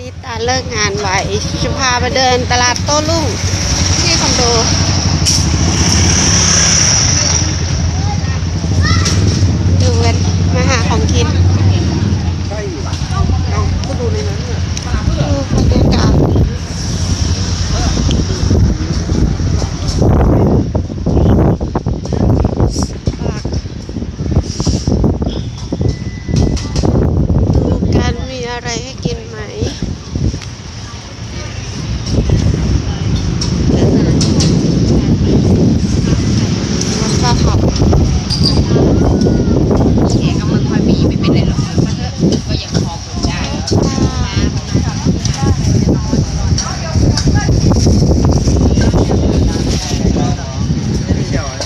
นี้ตาเลิกงานไว้จะพาไปเดินตลาดโต้รุ่งที่คอนโดกันมาหาของกิน ใช่เราก็ดูในนั้นน่ะ ดูบรรยากาศดูกันมีอะไรให้กินไหม มันก็ขับ แขกกำลังคอยมีไม่เป็นไรหรอกมาเถอะก็ยังพอผมได้ ไม่เกี่ยวอะไร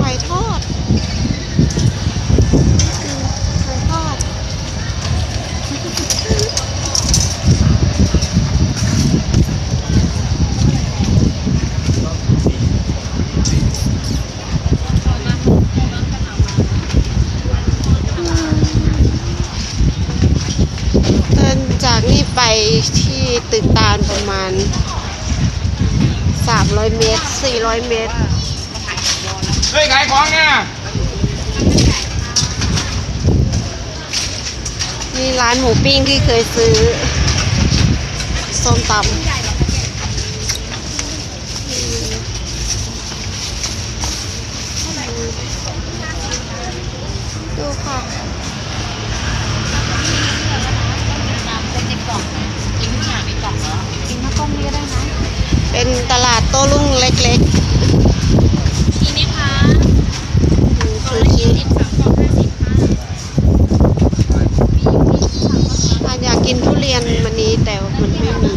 หอยทอดอืมหอยทอด เดินจากนี่ไป ที่ตึกตาลประมาณ 300 เมตร 400 เมตรเฮ้ยขายของเนี่ยนี่ร้านหมูปิ้งที่เคยซื้อส้มตำอืมดูค่ะ เป็นในกล่องกินทุกอย่างในกล่องเหรอกินข้าวต้มนี่ก็ได้นะ เป็นตลาด โต้รุ่งเล็กทีนี้คะ ๆอืมซูชิ สิบสามกล่องห้าสิบค่ะ อาจอยากกินทุเรียนวันนี้แต่มันไม่มี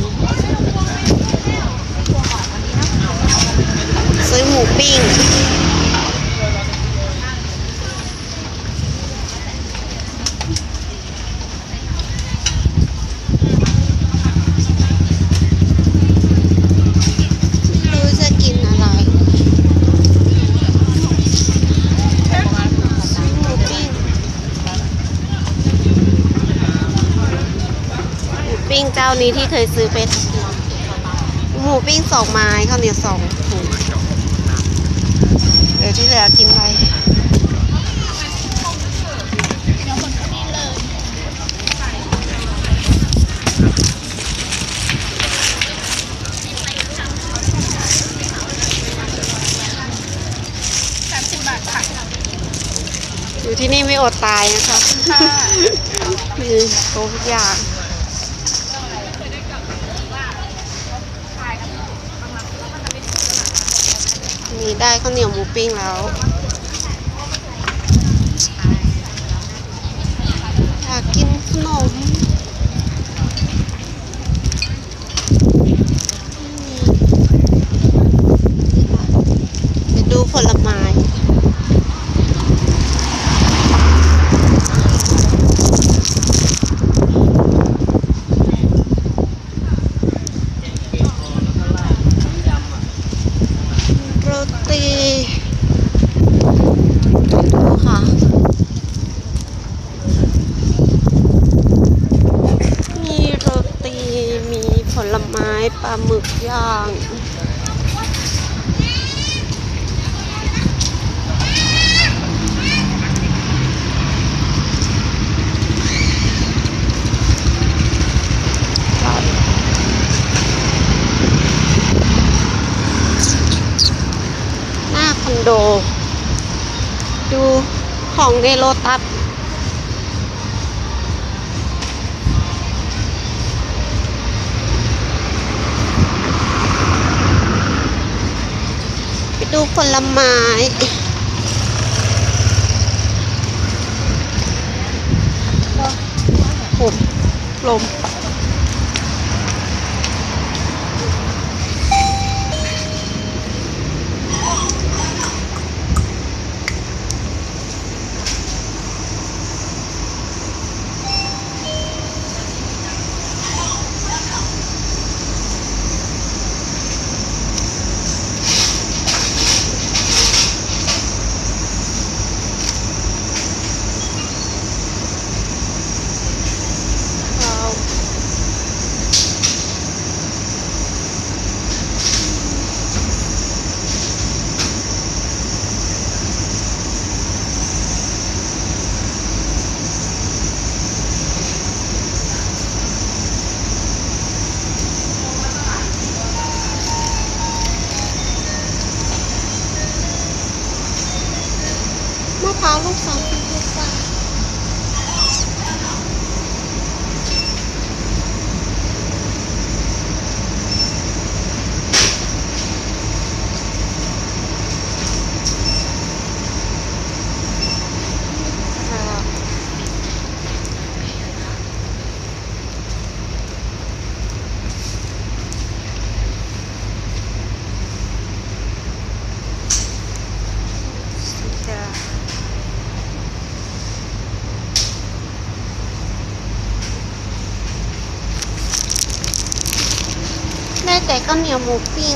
ซื้อหมูปิ้ง ไม่รู้จะกินอะไรซื้อหมูปิ้ง หมูปิ้งเจ้านี้ที่เคยซื้อไปหมูปิ้งสองไม้ข้าวเหนียวสองถุงเดี๋ยวที่เหลือกินไปอยู่ที่นี่ไม่อดตายนะคะมีครบทุกอย่าง มีได้ข้าวเหนียวหมูปิ้งแล้ว อยากกินขนมไปดูผลไม้ โรตีดูค่ะ มีโรตี มีผลไม้ ปลาหมึกย่าง หน้าคอนโด ดูของในโลตัส ดูผลไม้ผมลม 马路上这。 ได้แต่ข้าวเหนียวหมูปิ้ง